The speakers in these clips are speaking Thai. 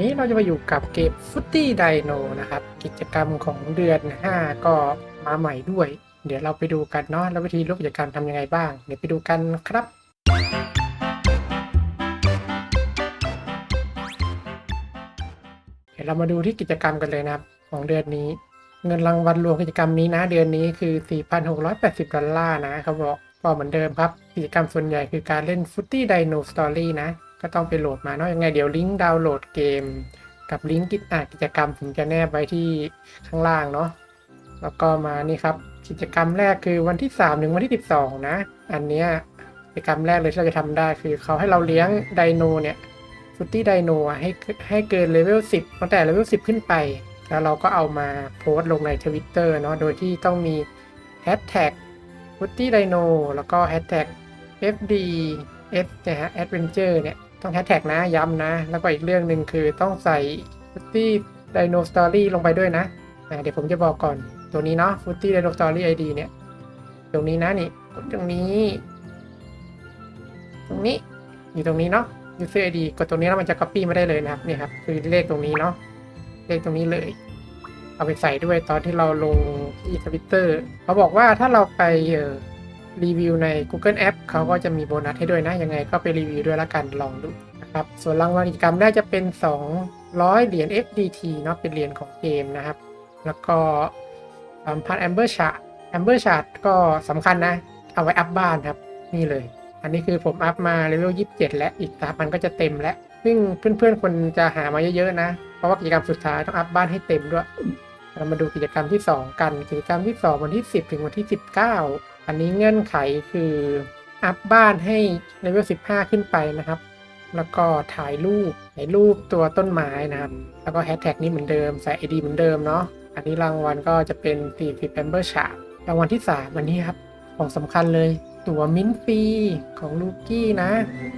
นี้เราจะมาอยู่กับเกมฟุตตี้ไดโนนะครับ กิจกรรมของเดือน 5 ก็มาใหม่ด้วย เดี๋ยวเราไปดูกันเนาะแล้ววิธีรูปกิจกรรมทำยังไงบ้าง เดี๋ยวไปดูกันครับ เดี๋ยวเรามาดูที่กิจกรรมกันเลยนะครับ ของเดือนนี้ เงินรางวัลรวมกิจกรรมนี้นะ เดือนนี้คือ 4,680 ดอลลาร์นะเขาบอกก็เหมือนเดิมครับ กิจกรรมส่วนใหญ่คือการเล่นฟุตตี้ไดโนสตอรี่นะ ก็ต้องไปโหลดมาเนาะยังไงเดี๋ยวลิงก์ดาวน์โหลดเกม กับลิงก์กิจอะกิจกรรมผมจะแนบไว้ที่ข้างล่างเนาะแล้วก็มานี่ครับกิจกรรมแรกคือวันที่ 3 ถึงวันที่ 12 นะ อันเนี้ยกิจกรรมแรกเลยที่เราจะทำได้คือเขาให้เราเลี้ยงไดโนเนี่ยฟุตตี้ไดโนให้ให้เกินเลเวล10ตั้งแต่เลเวล10 ขึ้นไป แล้วเราก็เอามาโพสต์ลงในทวิตเตอร์เนาะโดยที่ต้องมีแฮชแท็กฟุตตี้ไดโนแล้วก็แฮชแท็ก FD S นะฮะ Adventure เนี่ย ต้องแฮชแท็กนะย้ำนะ แล้วก็อีกเรื่องหนึ่งคือต้องใส่ Footy Dino Story ลงไปด้วยนะอ่าเดี๋ยวผมจะบอกก่อน ตัวนี้เนาะ Footy Dino Story ID เนี่ย ตรงนี้นะนี่กดตรงนี้ ตรงนี้อยู่ตรงนี้เนาะ User ID กดตรงนี้แล้วมันจะ copy มาได้เลยนะครับนี่ครับคือเลขตรงนี้เนาะเลขตรงนี้เลย เอาไปใส่ด้วยตอนที่เราลงที่ทวิตเตอร์เขาบอกว่าถ้าเราไปเออ รีวิวใน Google App เขาก็จะมีโบนัสให้ด้วยนะ ยังไงก็ไปรีวิวด้วยละกันลองดูนะครับ ส่วนรางวัลกิจกรรมได้จะเป็น 200 เหรียญ FDT เนาะเป็นเหรียญของเกมนะครับ แล้วก็สัมพันธ์ Amber Shard Amber Shard ก็สำคัญนะ เอาไว้อัพบ้านครับ นี่เลย อันนี้คือผมอัพมาเลเวล 27 และอีกสามมันก็จะเต็มแล้วซึ่งเพื่อนๆคนจะหามาเยอะๆนะ เพราะว่ากิจกรรมสุดท้ายต้องอัพบ้านให้เต็มด้วยเรามาดูกิจกรรมที่ 2 กัน กิจกรรมที่ 2 วันที่ 10 ถึงวันที่ 19 อันนี้เงื่อนไขคืออัพบ้านให้เลเวล15 ขึ้นไปนะครับ แล้วก็ถ่ายรูปถ่ายรูปตัวต้นไม้นะครับ แล้วก็แฮชแท็กนี้เหมือนเดิม ใส่ ID เหมือนเดิมเนาะ อันนี้รางวัลก็จะเป็น40 Amber s h a r รางวัลที่3อันนี้ครับ ของสำคัญเลย ตัวมิ้นฟรีของลูกี้นะ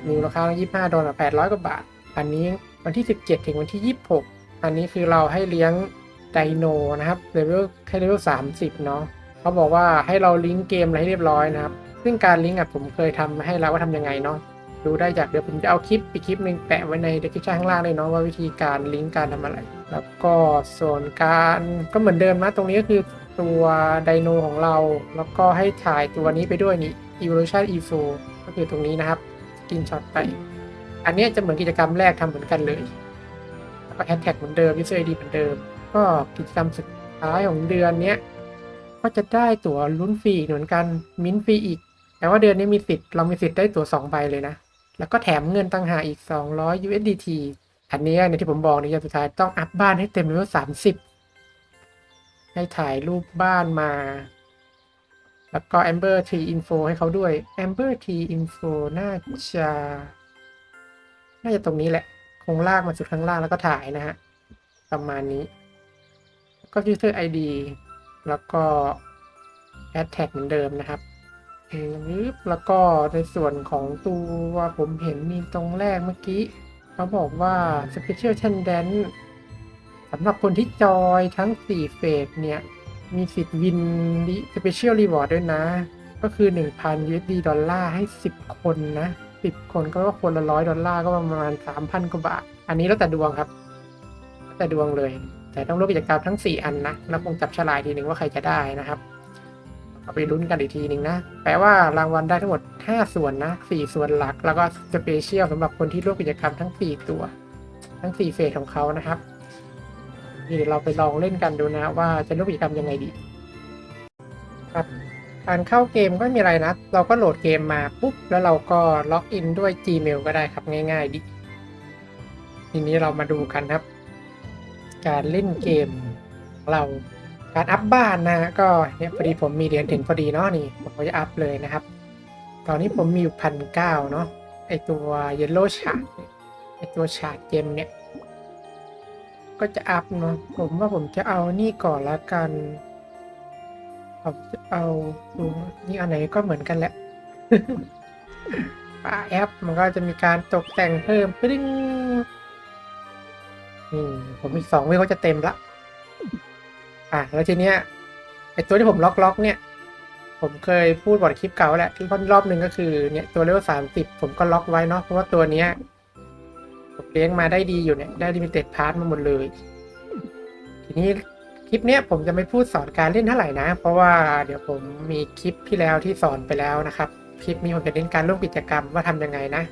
มีราคา25ดอลลาร์800 กว่าบาท อันนี้วันที่ 17 ถึงวันที่ 26 อันนี้คือเราให้เลี้ยงไดโนนะครับเลเวลแค่เลเวล30 เนาะ เขาบอกว่าให้เราลิงก์เกมอะไรให้เรียบร้อยนะครับ ซึ่งการลิงก์อะผมเคยทำมาให้แล้วว่าทำยังไงเนาะดูได้จากเดี๋ยวผมจะเอาคลิปอีกคลิปหนึ่งแปะไว้ใน description ข้างล่างเลยเนาะว่าวิธีการลิงก์การทำอะไร แล้วก็ส่วนการก็เหมือนเดิมนะ ตรงนี้ก็คือตัวไดโนของเรา แล้วก็ให้ถ่ายตัวนี้ไปด้วยนี่ evolution info ก็คือตรงนี้นะครับสกินช็อตไป อันนี้จะเหมือนกิจกรรมแรกทำเหมือนกันเลยแล้วก็แฮชแท็กเหมือนเดิม user ID เหมือนเดิม ก็กิจกรรมสุดท้ายของเดือนเนี้ย ก็จะได้ตั๋วลุ้นฟรีเหมือนกันมิ้นฟรีอีก แต่ว่าเดือนนี้มีสิทธิ์เรามีสิทธิ์ได้ตั๋ว2ใบเลยนะ แล้วก็แถมเงินต่างหาอีก 200 USDT อันนี้ในที่ผมบอกในย่างสุดท้ายต้องอัพบ้านให้เต็มเลเวล30 ให้ถ่ายรูปบ้านมา แล้วก็ Amber Tree Info ให้เขาด้วย Amber Tree Info น่าจะน่าจะตรงนี้แหละ คงลากมาสุดข้างล่างแล้วก็ถ่ายนะฮะ ประมาณนี้ ก็ user ID แล้วก็ hashtag เหมือนเดิมนะครับแล้วก็ในส่วนของตัวผมเห็นมีตรงแรกเมื่อกี้เขาบอกว่า special attendant สำหรับคนที่จอยทั้ง 4 เฟสเนี่ย มีสิทธิ์วิน special reward ด้วยนะ ก็คือ 1,000 USD ดอลลาร์ให้ 10 คนนะ 10 คนก็คนละร้อยดอลลาร์ก็ประมาณ 3,000 กว่าบาท อันนี้แล้วแต่ดวงครับแล้วแต่ดวงเลย แต่ต้องร่วมกิจกรรมทั้ง 4 อันนะแล้วคงจับฉลากทีหนึ่งว่าใครจะได้นะครับเอาไปลุ้นกันอีกทีหนึ่งนะ แปลว่ารางวัลได้ทั้งหมด 5 ส่วนนะ 4 ส่วนหลัก แล้วก็สเปเชียลสำหรับคนที่ร่วมกิจกรรมทั้ง 4 ตัว ทั้ง 4 เฟสของเขานะครับนี่เดี๋ยวเราไปลองเล่นกันดูนะว่าจะร่วมกิจกรรมยังไงดี ครับการเข้าเกมก็ไม่มีอะไรนะ เราก็โหลดเกมมาปุ๊บ แล้วเราก็ล็อกอินด้วย Gmail ก็ได้ครับง่าย ๆ ดิ ทีนี้เรามาดูกันครับ การเล่นเกมเราการอัพบ้านนะก็เนี่ยพอดีผมมีเหรียญถึงพอดีเนาะนี่ผมก็จะอัพเลยนะครับ ตอนนี้ผมมีอยู่พันเก้าเนาะไอตัวเยลโล่ชาร์ดไอตัวชาร์ดเกมเนี่ย ก็จะอัพเนาะผมว่าผมจะเอานี่ก่อนละกันผมจะเอาดูนี่อันไหนก็เหมือนกันแหละป้าแอปมันก็จะมีการตกแต่งเพิ่มปริ้ งนี่ผมอีกสองวิเขาจะเต็มละ อะแล้วทีเนี้ยไอตัวที่ผมล็อกล็อกเนี่ย ผมเคยพูดบอดคลิปเก่าแหละที่รอบหนึ่งก็คือเนี่ยตัวเลเวลสามสิบผมก็ล็อกไว้เนาะเพราะว่าตัวเนี้ยผมเลี้ยงมาได้ดีอยู่เนี่ยได้ลิมิเต็ดพาร์ทมาหมดเลย ทีนี้คลิปเนี้ยผมจะไม่พูดสอนการเล่นเท่าไหร่นะ เพราะว่าเดี๋ยวผมมีคลิปที่แล้วที่สอนไปแล้วนะครับ คลิปนี้ผมจะเน้นการร่วมกิจกรรมว่าทำยังไงนะ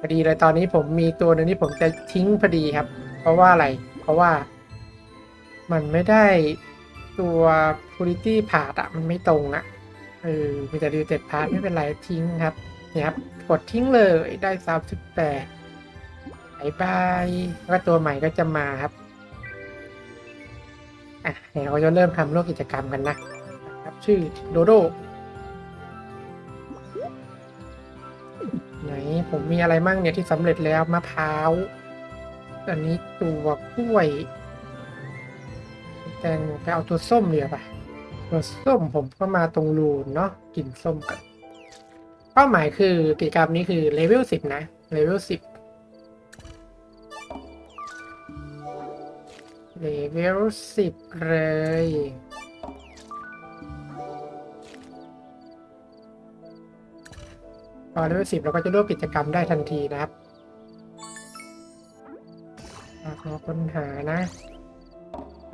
พอดีเลยตอนนี้ผมมีตัวหนึ่งที่ผมจะทิ้งพอดีครับ เพราะว่าอะไร เพราะว่า มันไม่ได้ตัว quality part อะมันไม่ตรงอะเออมีแต่ limited part ไม่เป็นไรทิ้งครับ เนี่ยครับ กดทิ้งเลยได้สามสิบแปดบายบายแล้วตัวใหม่ก็จะมาครับ อะเดี๋ยวเราจะเริ่มทำร่วมกิจกรรมกันนะครับ ชื่อโดโดไหนผมมีอะไรมั่งเนี่ยที่สำเร็จแล้วมะพร้าว อันนี้ตัวกล้วย แตงโมไปเอาตัวส้มเดียวปะตัวส้มผมก็มาตรงรูนเนาะกินส้มกัน เป้าหมายคือกิจกรรมนี้คือเลเวลสิบนะเลเวลสิบเลเวลสิบเลยพอเลเวลสิบเราก็จะร่วมกิจกรรมได้ทันทีนะครับ อะขอค้นหานะ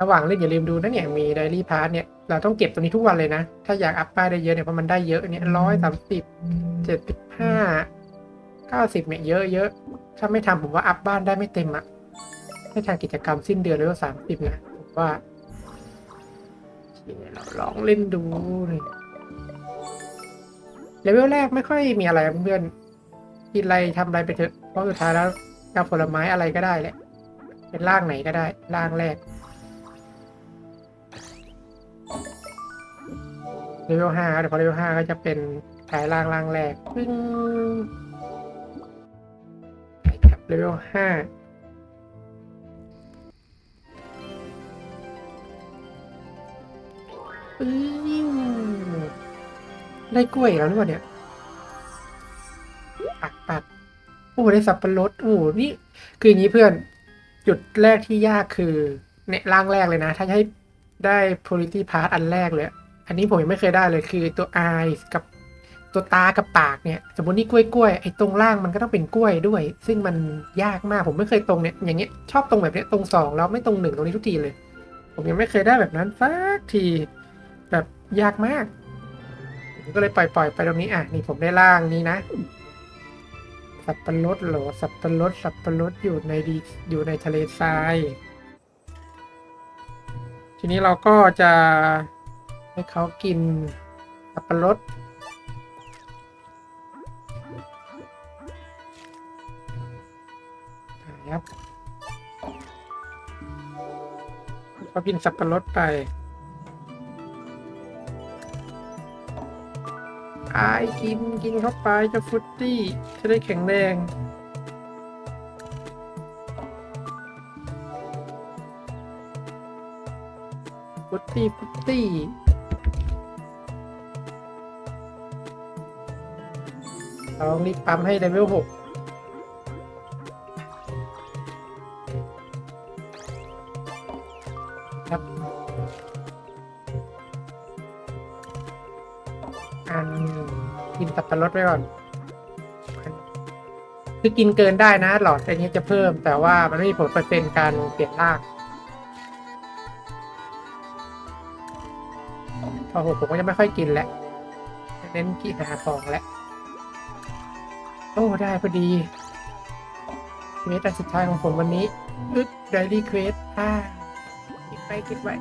ระหว่างเล่นอย่าลืมดูนะเนี่ยมีไดรี่พาร์ทเนี่ย เราต้องเก็บตรงนี้ทุกวันเลยนะ ถ้าอยากอัพป้ายได้เยอะเนี่ยเพราะมันได้เยอะเนี่ยร้อยสามสิบเจ็ดสิบห้าเก้าสิบเนี่ยเยอะเยอะ ถ้าไม่ทำผมว่าอัพบ้านได้ไม่เต็มอะไม่ทางกิจกรรมสิ้นเดือนเลยว่าสามสิบนะผมว่าเราลองเล่นดูนี่เลเวลแรกไม่ค่อยมีอะไรเพื่อนกินอะไรทำอะไรไปเถอะเพราะสุดท้ายแล้วกับผลไม้อะไรก็ได้แหละ เป็นร่างไหนก็ได้ ร่างแรกเลเวลห้าเดี๋ยวพอเลเวลห้าก็จะเป็นกายร่างร่างแรกปึ้งไปครับเลเวลห้าปึ้งได้กล้วยแล้วหรือเปล่าเนี่ยปักปักโอ้ได้สับปะรดโอ้นี่คืออย่างนี้เพื่อน จุดแรกที่ยากคือเนี่ยร่างแรกเลยนะ ถ้าให้ได้ polity part อันแรกเลย อันนี้ผมยังไม่เคยได้เลยคือตัว eyes กับตัวตากับปากเนี่ย สมมตินี่กล้วยกล้วยไอ้ตรงล่างมันก็ต้องเป็นกล้วยด้วย ซึ่งมันยากมากผมไม่เคยตรงเนี่ยอย่างเงี้ยชอบตรงแบบเนี้ยตรงสองแล้วไม่ตรงหนึ่งตรงนี้ทุกทีเลย ผมยังไม่เคยได้แบบนั้นสักทีแบบยากมากผมก็เลยปล่อยปล่อยๆไปตรงนี้อะนี่ผมได้ล่างนี้นะ สับปะรดเหรอ สับปะรด สับปะรดอยู่ในดีอยู่ในทะเลทราย ทีนี้เราก็จะให้เขากินสับปะรดครับเขากินสับปะรดไป ไอ้กินกินเข้าไปจะฟุตตี้จะได้แข็งแรงฟุตตี้ฟุตตี้เราต้องรีบปั๊มให้เลเวลหก กินสับปะรดไว้ก่อน คือกินเกินได้นะ หลอดอันนี้จะเพิ่ม แต่ว่ามันไม่มีผลเปอร์เซ็นต์การเปลี่ยนร่างพอผมผมก็จะไม่ค่อยกินแล้วเน้นกิหาของแล้วโอ้ได้พอดีเควสอันสุดท้ายของผมวันนี้อึ๊บไดรี่เควสอ่าคิดไปคิดไว้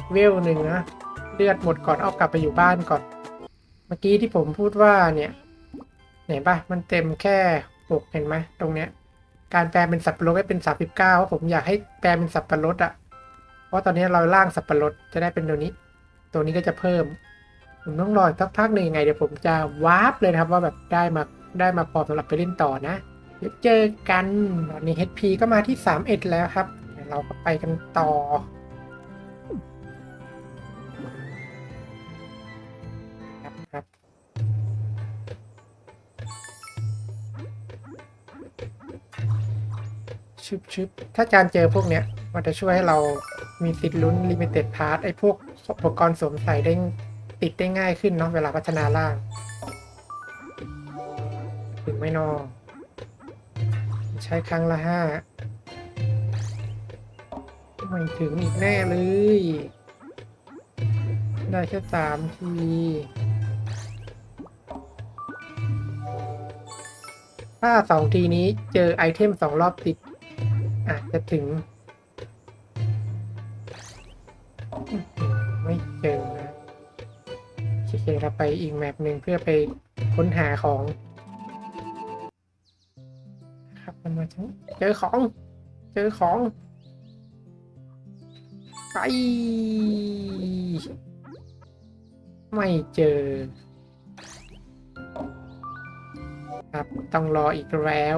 อีกเวลหนึ่งนะ เลือดหมดก่อนเอากลับไปอยู่บ้านก่อน เมื่อกี้ที่ผมพูดว่าเนี่ยเห็นปะมันเต็มแค่หกเห็นไหมตรงเนี้ย การแปลเป็นสับปะรดให้เป็นสามสิบเก้าผมอยากให้แปลเป็นสับปะรดอะเพราะตอนนี้เราล่างสับปะรดจะได้เป็นตัวนี้ ตัวนี้ก็จะเพิ่ม ผมต้องรอสักพักหนึ่งยังไงเดี๋ยวผมจะวาร์ปเลยนะครับว่าแบบได้มาได้มาพอสำหรับไปเล่นต่อนะเดี๋ยวเจอกันตอนนี้ HP ก็มาที่3เอ็ดแล้วครับเดี๋ยวเราก็ไปกันต่อ ชชึบชึบถ้าจานเจอพวกเนี้ย มันจะช่วยให้เรามีติดลุ้น limited part ไอ้พวกอุปกรณ์สวมใส่ได้ติดได้ง่ายขึ้นเนาะเวลาพัฒนาร่าง ถึงไม่นอใช้ครั้งละห้าไม่ถึงอีกแน่เลย ได้แค่สามทีถ้าสองทีนี้เจอไอเทมสองรอบติด อาจจะถึง ไม่เจอนะโอเคเราไปอีกแมปหนึ่งเพื่อไปค้นหาของ ครับมันมาถึงเจอของ เจอของไปไม่เจอ ครับต้องรออีกแล้ว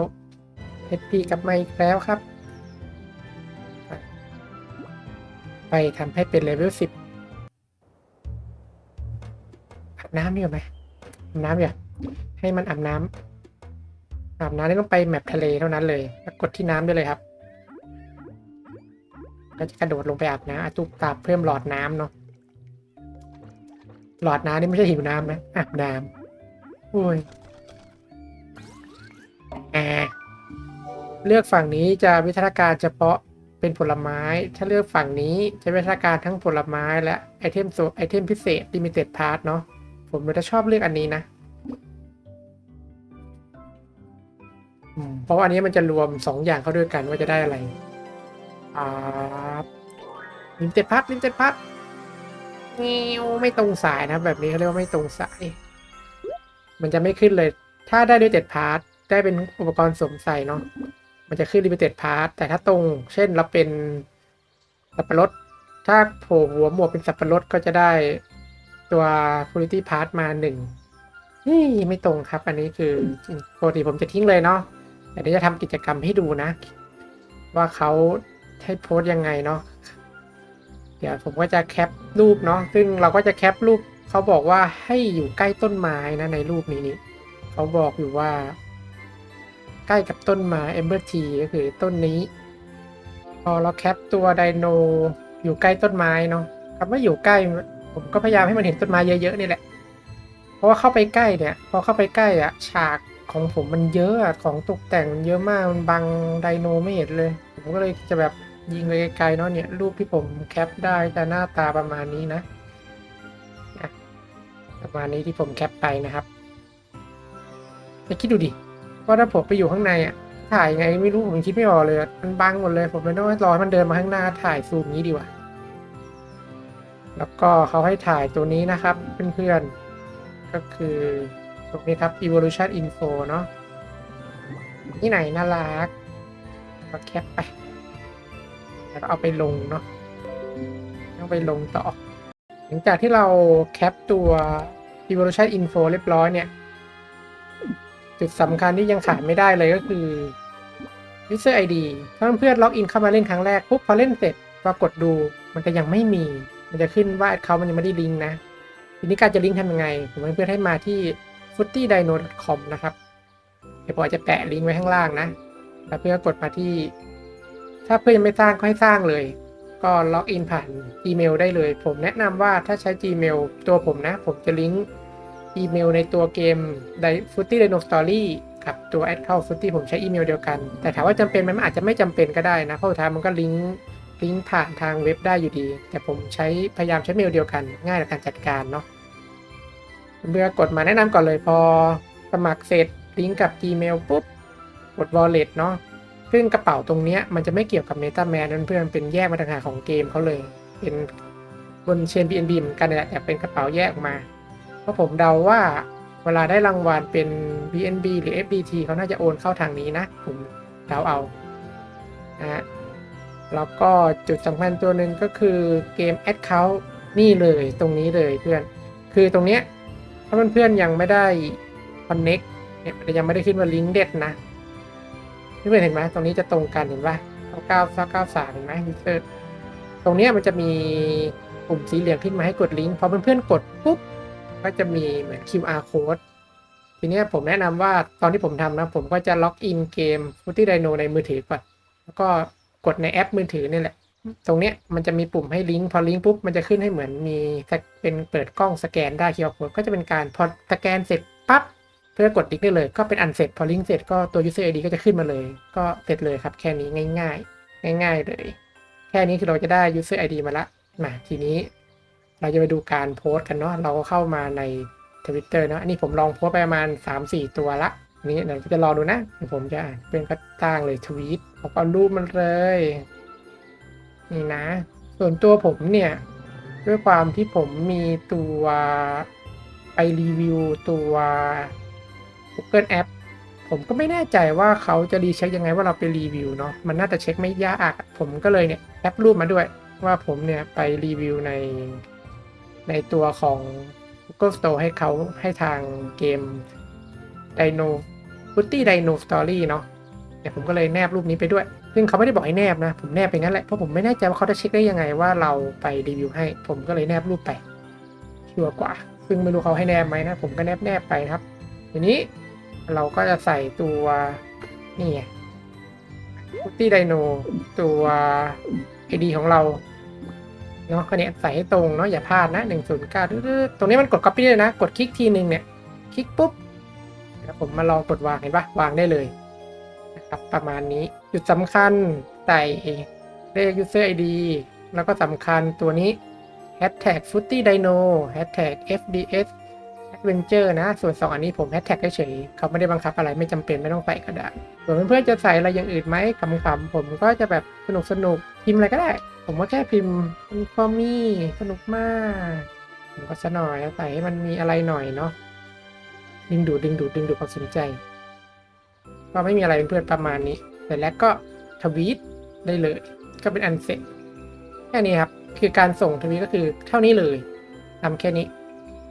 เอพีกลับมาอีกแล้วครับ ไปทำให้เป็นเลเวลสิบอาบน้ำดีกว่ไหมอาบน้ำอย่าให้มันอาบน้ำอาบน้ำนี่ต้องไปแมปทะเลเท่านั้นเลยแล้วกดที่น้ำได้เลยครับแล้วจะกระโดดลงไปอาบน้ำอาตุกตาเพิ่มหลอดน้ำเนาะหลอดน้ำนี่ไม่ใช่หิวน้ำนะอาบน้ำโอ้ยอ่าเลือกฝั่งนี้จะวิทยาการเฉพาะ เป็นผลไม้ ถ้าเลือกฝั่งนี้จะวิทยาการทั้งผลไม้และไอเทมโซไอเทมพิเศษ limited part เนาะผมจะชอบเลือกอันนี้นะอืมเพราะว่าอันนี้มันจะรวมสองอย่างเข้าด้วยกันว่าจะได้อะไรอ่า limited part limited part เงี้ยวไม่ตรงสายนะ แบบนี้เขาเรียกว่าไม่ตรงสาย มันจะไม่ขึ้นเลย ถ้าได้ด้วยเจ็ดพาร์ทได้เป็นอุปกรณ์สวมใส่เนาะ มันจะขึ้น limited part แต่ถ้าตรง เช่นเราเป็นสับปะรด ถ้าโผล่หัวหมวกเป็นสับปะรดก็จะได้ตัว quality part มาหนึ่งนี่ไม่ตรงครับ อันนี้คือปกติผมจะทิ้งเลยเนาะแต่เดี๋ยวจะทำกิจกรรมให้ดูนะ ว่าเขาให้โพสต์ยังไงเนาะเดี๋ยวผมก็จะแคปรูปเนาะซึ่งเราก็จะแคปรูปเขาบอกว่าให้อยู่ใกล้ต้นไม้นะในรูปนี้นี่เขาบอกอยู่ว่า ล้กับต้นไม้เอมเบอร์ทีก็คือต้นนี้ พอเราแคปตัวไดโนอยู่ใกล้ต้นไม้เนาะคำว่าอยู่ใกล้ผมก็พยายามให้มันเห็นต้นไม้เยอะๆนี่แหละ เพราะว่าเข้าไปใกล้เนี่ย พอเข้าไปใกล้อะฉากของผมมันเยอะอะของตกแต่งมันเยอะมากมันบังไดโนไม่เห็นเลย ผมก็เลยจะแบบยิงไปไกลๆเนาะเนี่ยรูปที่ผมแคปได้จะหน้าตาประมาณนี้นะประมาณนี้ที่ผมแคปไปนะครับจะคิดดูดิ ว่าถ้าผมไปอยู่ข้างในอะถ่ายไงไม่รู้ผมคิดไม่ออกเลยอะมันบังหมดเลยผมเลยต้องรอให้มันเดินมาข้างหน้าถ่ายซูมนี้ดีกว่า แล้วก็เขาให้ถ่ายตัวนี้นะครับเพื่อนๆก็คือตรงนี้ครับ evolution info เนาะที่ไหนน่ารักก็แคปไป แล้วก็เอาไปลงเนาะต้องไปลงต่อ หลังจากที่เราแคปตัว evolution info เรียบร้อยเนี่ย จุดสำคัญที่ยังขาดไม่ได้เลยก็คือ user ID ถ้าเพื่อนล็อกอินเข้ามาเล่นครั้งแรกปุ๊บพอเล่นเสร็จปรากฏดูมันก็ยังไม่มี มันจะขึ้นว่าเขามันยังไม่ได้ลิงก์นะ ทีนี้การจะลิงก์ทำยังไง ผมให้เพื่อนให้มาที่ f o o t y d i n o c o m นะครับเดี๋ยวผมจจะแปะลิงก์ไว้ข้างล่างนะแล้วเพื่อนกดมาที่ ถ้าเพื่อนยังไม่สร้างก็ให้สร้างเลย ก็ล็อกอินผ่าน Gmail ได้เลย ผมแนะนำว่าถ้าใช้ Gmail ตัวผมนะ ผมจะลิงก์ อีเมลในตัวเกม f o o t y Dino Story กับตัวแอดเข้า f o o t y ผมใช้อีเมลเดียวกัน แต่ถามว่าจำเป็นไหมมันอาจจะไม่จำเป็นก็ได้นะ เพราะสุดท้ายมันก็ลิงก์ลิงก์ผ่านทางเว็บได้อยู่ดี แต่ผมใช้พยายามใช้เมลเดียวกันง่ายในการจัดการเนาะเมื่อกดมาแนะนำก่อนเลยพอสมัครเสร็จลิงก์กับ Gmail ปุ๊บกด wallet เนาะซึ่งกระเป๋าตรงเนี้ยมันจะไม่เกี่ยวกับ MetaMask นั่นเพื่อนเป็นแยกมาต่างหากของเกมเขาเลย เป็นบนเชน BNB เหมือนกันแหละแต่เป็นกระเป๋าแยกออกมา เพราะผมเดาว่าเวลาได้รางวัลเป็น BNB หรือ FBT เขาน่าจะโอนเข้าทางนี้นะ ผมเดาเอานะฮะแล้วก็จุดสำคัญตัวหนึ่งก็คือเกม Account นี่เลยตรงนี้เลยเพื่อน คือตรงเนี้ยถ้าเพื่อนๆยังไม่ได้ Connect เนี่ยยังไม่ได้ขึ้นว่าลิงก์เด็ดนะเพื่อนเห็นไหมตรงนี้จะตรงกันเห็นปะเก้าเก้าเก้าสามเห็นไหมยูเซอร์ตรงเนี้ยมันจะมีปุ่มสีเหลืองขึ้นมาให้กดลิงก์พอเพื่อนๆกดปุ๊บ ก็จะมีเหมือน QR code ทีนี้ผมแนะนำว่าตอนที่ผมทำนะ ผมก็จะล็อกอินเกม f o o t y Dino ในมือถือก่อน แล้วก็กดในแอปมือถือนี่แหละ ตรงเนี้ยมันจะมีปุ่มให้ลิงก์พอลิงก์ปุ๊บมันจะขึ้นให้เหมือนมีเป็นเปิดกล้องสแกนได้เคียวโค้ดก็จะเป็นการพอสแกนเสร็จปั๊บเพื่อกดลิงก์ได้เลยก็เป็นอันเสร็จพอลิงก์เสร็จก็ตัว user ID ก็จะขึ้นมาเลย ก็เสร็จเลยครับแค่นี้ง่าย ๆ ง่าย ๆ เลย แค่นี้คือเราจะได้ user ID มาละมาทีนี้ เราจะไปดูการโพสต์กันเนาะเราก็เข้ามาในทวิตเตอร์เนาะอันนี้ผมลองโพสต์ไปประมาณ 3-4 ตัวละอันนี้เดี๋ยวจะรอดูนะเดี๋ยวผมจะเป็นกระตั้งเลยทวีตผมเอารูปมันเลย นี่นะ ส่วนตัวผมเนี่ย ด้วยความที่ผมมีตัวไปรีวิวตัว Google App ผมก็ไม่แน่ใจว่าเขาจะรีเช็คยังไงว่าเราไปรีวิวเนาะมันน่าจะเช็คไม่ยาก ผมก็เลยเนี่ยแอปรูปมาด้วย ว่าผมเนี่ยไปรีวิวใน ในตัวของ Google Store ให้เขาให้ทางเกม Dino f o o t y Dino Story เนาะเดี๋ยวผมก็เลยแนบรูปนี้ไปด้วย ซึ่งเขาไม่ได้บอกให้แนบนะ ผมแนบไปงั้นแหละ เพราะผมไม่แน่ใจว่าเขาจะเช็คได้ยังไงว่าเราไปรีวิวให้ ผมก็เลยแนบรูปไปชัวร์กว่า ซึ่งไม่รู้เขาให้แนบไหมนะ ผมก็แนบแนบไปครับ ทีนี้เราก็จะใส่ตัวนี่ไงฟุตตี้ไดโนตัว ID ของเรา เนาะคันนี้ใส่ให้ตรงเนาะอย่าพลาดนะ109ตรงนี้มันกด copy ได้นะ กดคลิกทีหนึ่งเนี่ย คลิกปุ๊บแล้วผมมาลองกดวางเห็นปะวางได้เลยนะครับประมาณนี้จุดสำคัญใส่เลข user ID แล้วก็สำคัญตัวนี้ hashtag footy dino hashtag fds adventure นะ ส่วน 2 อันนี้ผม hashtag เฉยเขาไม่ได้บังคับอะไรไม่จำเป็นไม่ต้องใส่ก็ได้ส่วนเพื่อนๆจะใส่อะไรอย่างอื่นไหมคำๆผมก็จะแบบสนุกสนุกพิมพ์อะไรก็ได้ ผมก็แค่พิมพ์ฟอร์มี่สนุกมากผมก็สะหน่อยใส่ให้มันมีอะไรหน่อยเนาะดึงดูดดึงดูดดึงดูดความสนใจ ก็ไม่มีอะไรเป็นเพื่อนประมาณนี้เสร็จแล้วก็ทวีตได้เลย ก็เป็นอันเสร็จแค่นี้ครับ คือการส่งทวีตก็คือเท่านี้เลยทำแค่นี้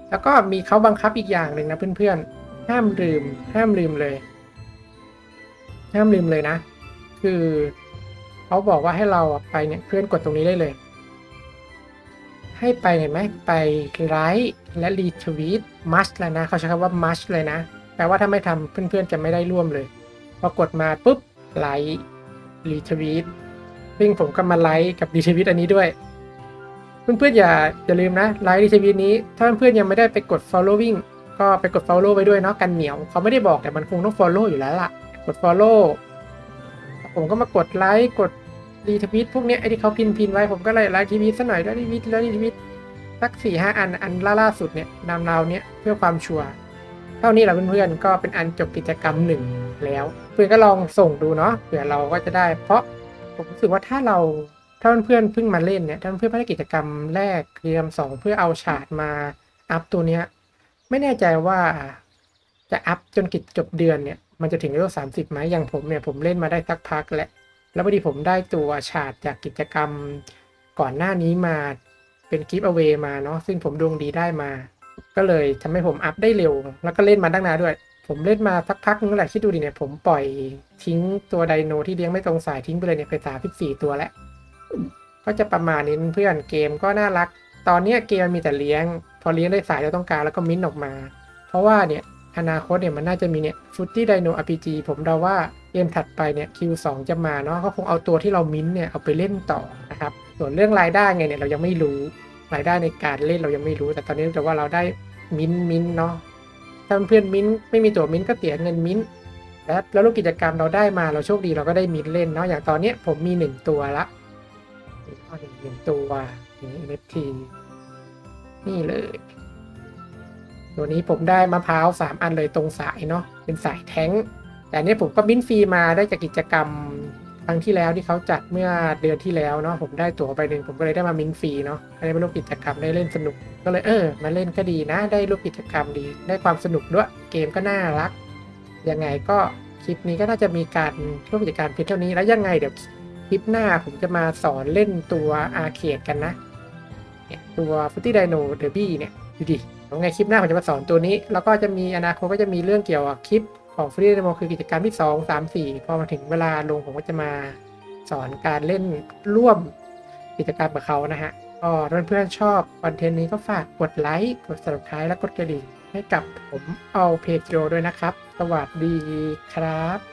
แล้วก็มีเขาบังคับอีกอย่างหนึ่งนะเพื่อนๆ ห้ามลืม ห้ามลืมเลย ห้ามลืมเลยนะ คือ เขาบอกว่าให้เราไปเนี่ยเพื่อนกดตรงนี้ได้เลย ให้ไปเห็นไหมไปไลค์และรีทวีตมัชแล้วนะเขาใช้คำว่ามัชเลยนะ แปลว่าถ้าไม่ทำเพื่อนๆจะไม่ได้ร่วมเลยพอกดมาปุ๊บไลค์รีทวีตซึ่งผมก็มาไลค์กับรีทวีตอันนี้ด้วย เพื่อนๆอย่าอย่าลืมนะไลค์รีทวีตนี้ ถ้าเพื่อนๆยังไม่ได้ไปกด following ก็ไปกด follow ไปด้วยเนาะกันเหนียวเขาไม่ได้บอกแต่มันคงต้อง follow อยู่แล้วล่ะ กด follow ผมก็มากดไลค์กด รีทวีตพวกเนี้ยไอ้ที่เขาพินพินไว้ผมก็เลยไลค์ทวีตซะหน่อยแล้วรีทวีตแล้วรีทวีตสักสี่ห้าอันอันล่าล่าสุดเนี่ยนำเราเนี้ยเพื่อความชัวร์เท่านี้แหละเพื่อนๆก็เป็นอันจบกิจกรรมหนึ่งแล้วเพื่อนก็ลองส่งดูเนาะเผื่อเราก็จะได้ เพราะผมรู้สึกว่าถ้าเราถ้าเพื่อนๆเพิ่งมาเล่นเนี่ยถ้าเพื่อนๆไม่ได้กิจกรรมแรกกิจกรรมสองเพื่อเอาฉาดมาอัพตัวเนี้ยไม่แน่ใจว่าจะอัพจนกิจจบเดือนเนี่ยมันจะถึงเลเวลสามสิบไหมอย่างผมเนี่ยผมเล่นมาได้สักพักแล้ว แล้วพอดีผมได้ตัวฉาดจากกิจกรรมก่อนหน้านี้มาเป็นกิฟต์เอาไว้มาเนาะซึ่งผมดวงดีได้มา ก็เลยทำให้ผมอัพได้เร็ว แล้วก็เล่นมาตั้งนานด้วย ผมเล่นมาสักพักนึงแหละคิดดูดิเนี่ยผมปล่อยทิ้งตัวไดโนที่เลี้ยงไม่ตรงสายทิ้งไปเลยเนี่ยไปสามสิบสี่ตัวแล้วก็จะประมาณนี้เพื่อนเกมก็น่ารัก ตอนนี้เกมมีแต่เลี้ยง พอเลี้ยงได้สายเราต้องการแล้วก็มิ้นท์ออกมา เพราะว่าเนี่ย อนาคตเนี่ยมันน่าจะมีเนี่ยฟุตตี้ไดโน RPG ผมเดาว่าเกมถัดไปเนี่ย Q2 จะมาเนาะก็คงเอาตัวที่เรามิ้นเนี่ยเอาไปเล่นต่อนะครับ ส่วนเรื่องรายได้ไงเนี่ยเรายังไม่รู้รายได้ในการเล่นเรายังไม่รู้ แต่ตอนนี้แต่ว่าเราได้มิ้นมิ้นเนาะถ้าเพื่อนมิ้นไม่มีตัวมิ้นก็เสียเงินมิ้นแล้วแล้วรูปกิจกรรมเราได้มาเราโชคดีเราก็ได้มิ้นเล่นเนาะอย่างตอนเนี้ยผมมีหนึ่งตัวละหนึ่งหนึ่งตัวนี่ NFT นี่เลย ตัวนี้ผมได้มะพร้าวสามอันเลยตรงสายเนาะเป็นสายแท้ง แต่นี้ผมก็บินฟรีมาได้จากกิจกรรมครั้งที่แล้วที่เขาจัดเมื่อเดือนที่แล้วเนาะผมได้ตั๋วไปหนึ่งผมก็เลยได้มามินฟรีเนาะได้มาร่วมกิจกรรมได้เล่นสนุก ก็เลยเออมาเล่นก็ดีนะ ได้ร่วมกิจกรรมดี ได้ความสนุกด้วยเกมก็น่ารักยังไงก็คลิปนี้ก็น่าจะมีการร่วมกิจกรรมเพียงเท่านี้แล้วยังไงเดี๋ยวคลิปหน้าผมจะมาสอนเล่นตัวอาร์เคดกันนะเนี่ยตัวฟุตตี้ไดโนเดอร์บี้เนี่ย ดูดิแล้วไงคลิปหน้าผมจะมาสอนตัวนี้ แล้วก็จะมีอนาคตก็จะมีเรื่องเกี่ยวกับคลิปของฟุตตี้ไดโนคือกิจกรรมที่ 2 3 4 พอมาถึงเวลาลงผมก็จะมาสอนการเล่นร่วมกิจกรรมกับเขานะฮะก็ถ้าเพื่อนๆชอบคอนเทนต์นี้ก็ฝากกดไลค์กด subscribe และกดกระดิ่งให้กับผมเอาเพจโด้วยนะครับ สวัสดีครับ